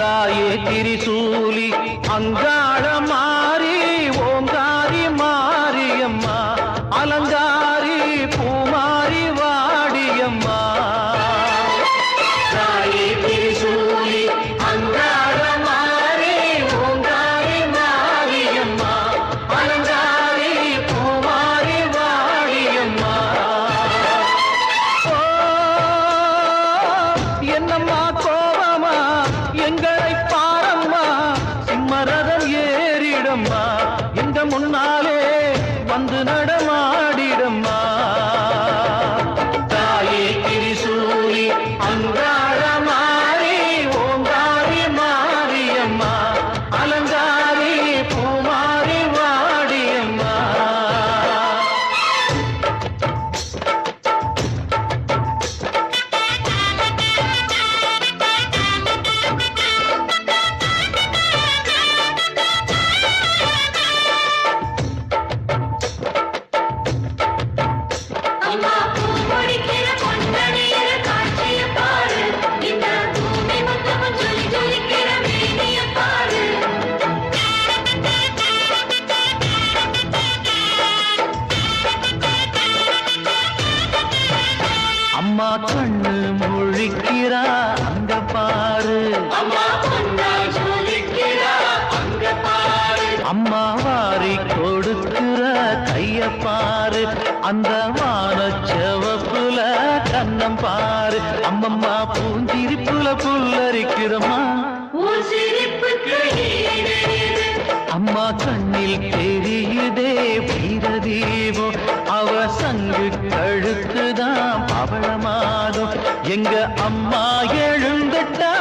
தாயே திரிசூலி அங்காளமா रंग அந்த வான செவப்புல கண்ணம் பாரு. அம்மம்மா பூஞ்சிரிப்புல புல்லரிக்கிறம்மா. அம்மா கண்ணில் தெரியுதே பிரதீபோ அவ சங்கு கழுத்துதான் பவளமாதும் எங்க அம்மா எழுந்துட்டா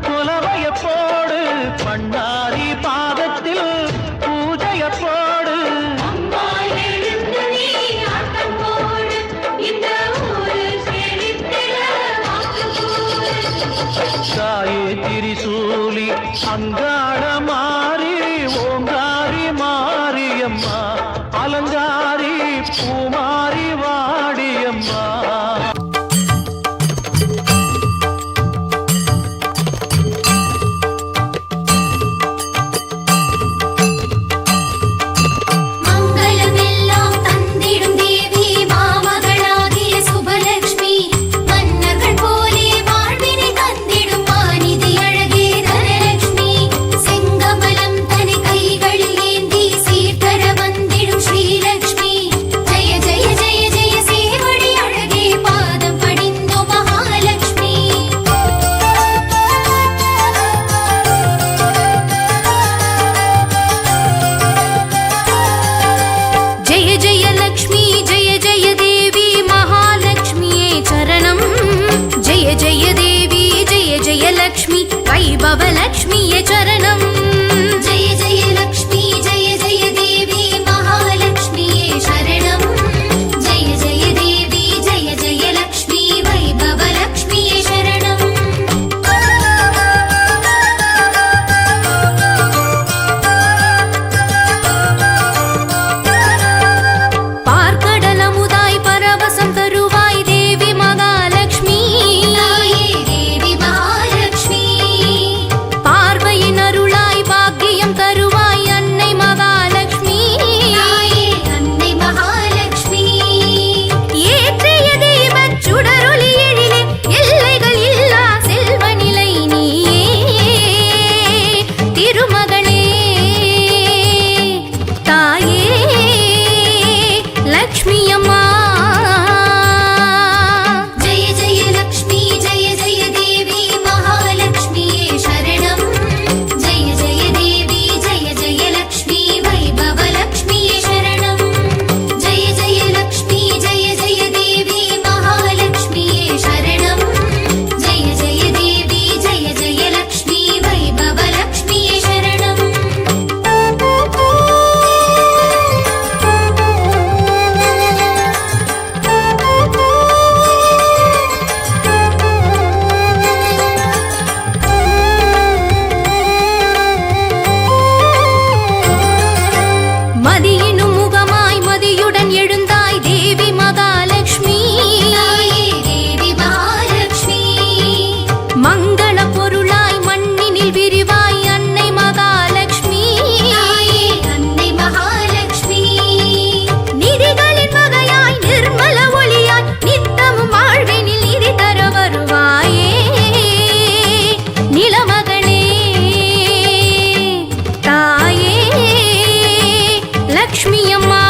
புலவைய போடு பண்ணா ஆட மாறி ஓங்காரி மாரியம்மா அலங்காரி பூமா. லக்ஷ்மி அம்மா.